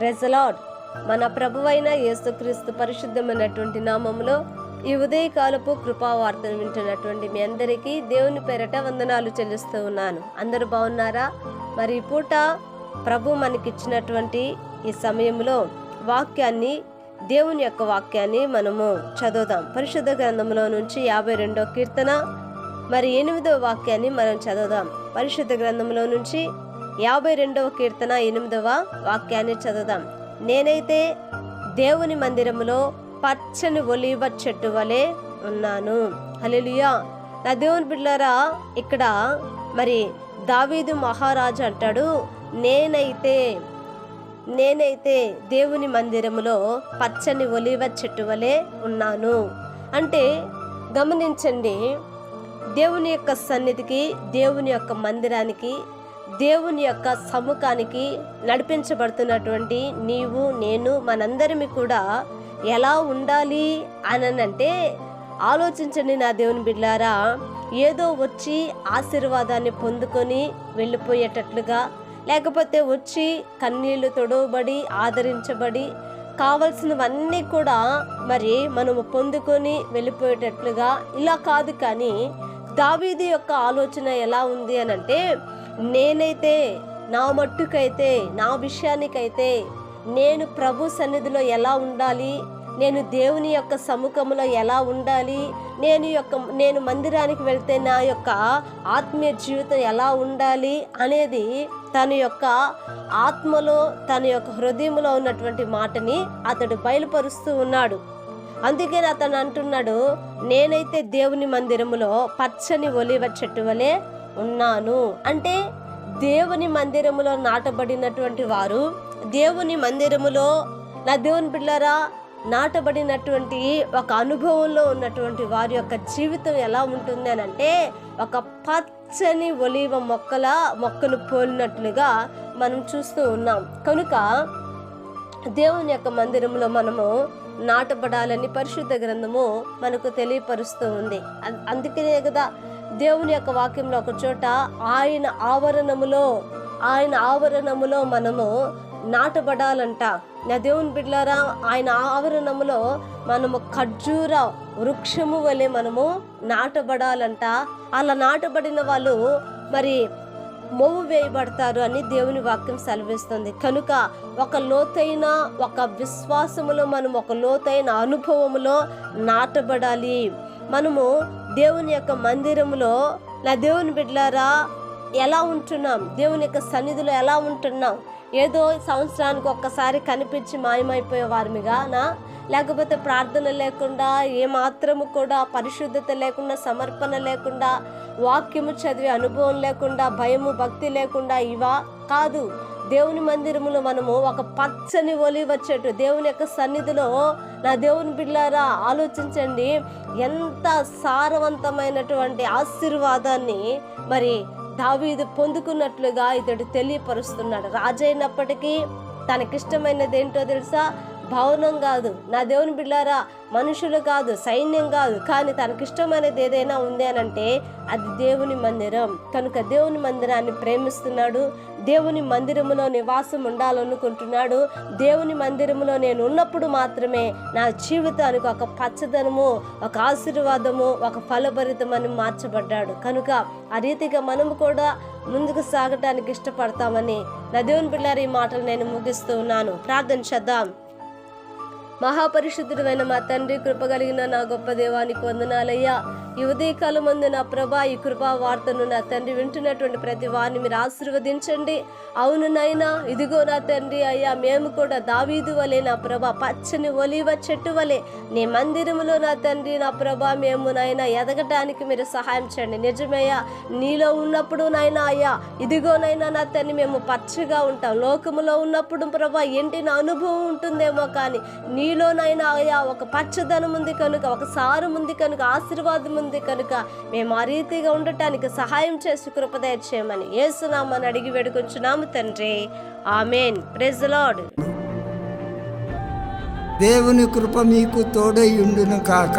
ప్రెజలాడ్ మన ప్రభువైన యేసుక్రీస్తు పరిశుద్ధమైనటువంటి నామములో ఈ ఉదయకాలపు కృపావార్తను వింటున్నటువంటి మీ అందరికీ దేవుని పేరట వందనాలు చెల్లిస్తూ ఉన్నాను. అందరూ బాగున్నారా? మరి పూట ప్రభు మనకిచ్చినటువంటి ఈ సమయంలో వాక్యాన్ని దేవుని యొక్క వాక్యాన్ని మనము చదువుదాం. పరిశుద్ధ గ్రంథంలో నుంచి యాభై రెండో కీర్తన మరి ఎనిమిదో వాక్యాన్ని మనం చదువుదాం. పరిశుద్ధ గ్రంథంలో నుంచి యాభై రెండవ కీర్తన ఎనిమిదవ వాక్యాన్ని చదువుదాం. నేనైతే దేవుని మందిరములో పచ్చని ఒలివ చెట్టు వలె ఉన్నాను. హల్లెలూయా. నా దేవుని బిడ్డలారా ఇక్కడ మరి దావీదు మహారాజు అంటాడు నేనైతే నేనైతే దేవుని మందిరములో పచ్చని ఒలివ చెట్టు వలె ఉన్నాను. అంటే గమనించండి దేవుని యొక్క సన్నిధికి దేవుని యొక్క మందిరానికి దేవుని యొక్క సముఖానికి నడిపించబడుతున్నటువంటి నీవు నేను మనందరిమి కూడా ఎలా ఉండాలి అనంటే ఆలోచించండి నా దేవుని బిడ్డారా ఏదో వచ్చి ఆశీర్వాదాన్ని పొందుకొని వెళ్ళిపోయేటట్లుగా లేకపోతే వచ్చి కన్నీళ్ళు తొడవబడి ఆదరించబడి కావలసినవన్నీ కూడా మరి మనము పొందుకొని వెళ్ళిపోయేటట్లుగా. ఇలా కాదు కానీ దావీది యొక్క ఆలోచన ఎలా ఉంది అని అంటే నేనైతే నా మట్టుకైతే నా విషయానికైతే నేను ప్రభు సన్నిధిలో ఎలా ఉండాలి? నేను దేవుని యొక్క సముఖంలో ఎలా ఉండాలి? నేను యొక్క నేను మందిరానికి వెళ్తే నా యొక్క ఆత్మీయ జీవితం ఎలా ఉండాలి అనేది తన యొక్క ఆత్మలో తన యొక్క హృదయంలో ఉన్నటువంటి మాటని అతడు బయలుపరుస్తూ ఉన్నాడు. అందుకని అతను అంటున్నాడు నేనైతే దేవుని మందిరములో పచ్చని ఒలివ చెట్టు వలె ఉన్నాను. అంటే దేవుని మందిరములో నాటబడినటువంటి వారు దేవుని మందిరములో నా దేవుని బిడ్డలారా నాటబడినటువంటి ఒక అనుభవంలో ఉన్నటువంటి వారి యొక్క జీవితం ఎలా ఉంటుంది అని అంటే ఒక పచ్చని ఒలివ మొక్కల మొక్కలు పోలినట్లుగా మనం చూస్తూ ఉన్నాం. కనుక దేవుని యొక్క మందిరంలో మనము నాటబడాలని పరిశుద్ధ గ్రంథము మనకు తెలియపరుస్తూ ఉంది. అందుకనే కదా దేవుని యొక్క వాక్యంలో ఒక చోట ఆయన ఆవరణములో ఆయన ఆవరణములో మనము నాటబడాలంట. నా దేవుని బిడ్డలారా ఆయన ఆవరణములో మనము ఖర్జూర వృక్షము వలె మనము నాటబడాలంట. అలా నాటబడిన వాళ్ళు మరి మొవ్వు వేయబడతారు అని దేవుని వాక్యం సెలవిస్తుంది. కనుక ఒక లోతైన ఒక విశ్వాసములో మనం ఒక లోతైన అనుభవములో నాటబడాలి. మనము దేవుని యొక్క మందిరంలో నా దేవుని బిడ్డలారా ఎలా ఉంటున్నాం? దేవుని యొక్క సన్నిధిలో ఎలా ఉంటున్నాం? ఏదో సంవత్సరానికి ఒక్కసారి కనిపించి మాయమైపోయే వారిమిగానా లేకపోతే ప్రార్థన లేకుండా ఏమాత్రము కూడా పరిశుద్ధత లేకుండా సమర్పణ లేకుండా వాక్యము చదివే అనుభవం లేకుండా భయము భక్తి లేకుండా ఇవా? కాదు. దేవుని మందిరములో మనము ఒక పచ్చని ఒలివ చెట్టు దేవుని యొక్క సన్నిధిలో నా దేవుని బిడ్డారా ఆలోచించండి. ఎంత సారవంతమైనటువంటి ఆశీర్వాదాన్ని మరి దావీదు పొందుకున్నట్లుగా ఇతడు తెలియపరుస్తున్నాడు. రాజైనప్పటికీ తనకిష్టమైనది ఏంటో తెలుసా? భవనం కాదు. నా దేవుని బిడ్డారా మనుషులు కాదు సైన్యం కాదు కానీ తనకిష్టమైనది ఏదైనా ఉంది అని అంటే అది దేవుని మందిరం. కనుక దేవుని మందిరాన్ని ప్రేమిస్తున్నాడు. దేవుని మందిరములో నివాసం ఉండాలనుకుంటున్నాడు. దేవుని మందిరములో నేను ఉన్నప్పుడు మాత్రమే నా జీవితానికి ఒక పచ్చదనము ఒక ఆశీర్వాదము ఒక ఫలభరితమని మార్చబడ్డాడు. కనుక ఆ రీతిగా మనము కూడా ముందుకు సాగటానికి ఇష్టపడతామని నా దేవుని పిల్లలు ఈ మాటలు నేను ముగిస్తూ ఉన్నాను. ప్రార్థన చేద్దాం. మహాపరిశుద్ధుడైన మా తండ్రి కృప కలిగిన నా గొప్ప దేవానికి వందనాలయ్యా. ఈ ఉదయకాలం ముందు నా ప్రభా ఈ కృపా వార్తను నా తండ్రి వింటున్నటువంటి ప్రతి వారిని మీరు ఆశీర్వదించండి. అవును నైనా ఇదిగో నా తండ్రి అయ్యా మేము కూడా దావీదు వలె నా ప్రభా పచ్చని ఒలివ చెట్టు వలె నీ మందిరములో నా తండ్రి నా ప్రభా మేము నాయన ఎదగటానికి మీరు సహాయం చేయండి. నిజమయ్యా నీలో ఉన్నప్పుడు నాయనా అయ్యా ఇదిగోనైనా నా తండ్రి మేము పచ్చగా ఉంటాం. లోకములో ఉన్నప్పుడు ప్రభా ఎంటిన అనుభవం ఉంటుందేమో కానీ నీలోనైనా అయ్యా ఒక పచ్చదనం ఉంది కనుక ఒక సారం ఉంది కనుక ఆశీర్వాదం ఉంది కనుక మేము ఆ రీతిగా ఉండటానికి సహాయం చేసి కృపదయ చేయమని ఏసునామని అడిగి వేడుకొంచున్నాము తండ్రి. ఆమెన్. ప్రెజ్ లార్డ్ దేవుని కృప మీకు తోడై ఉండును కాక.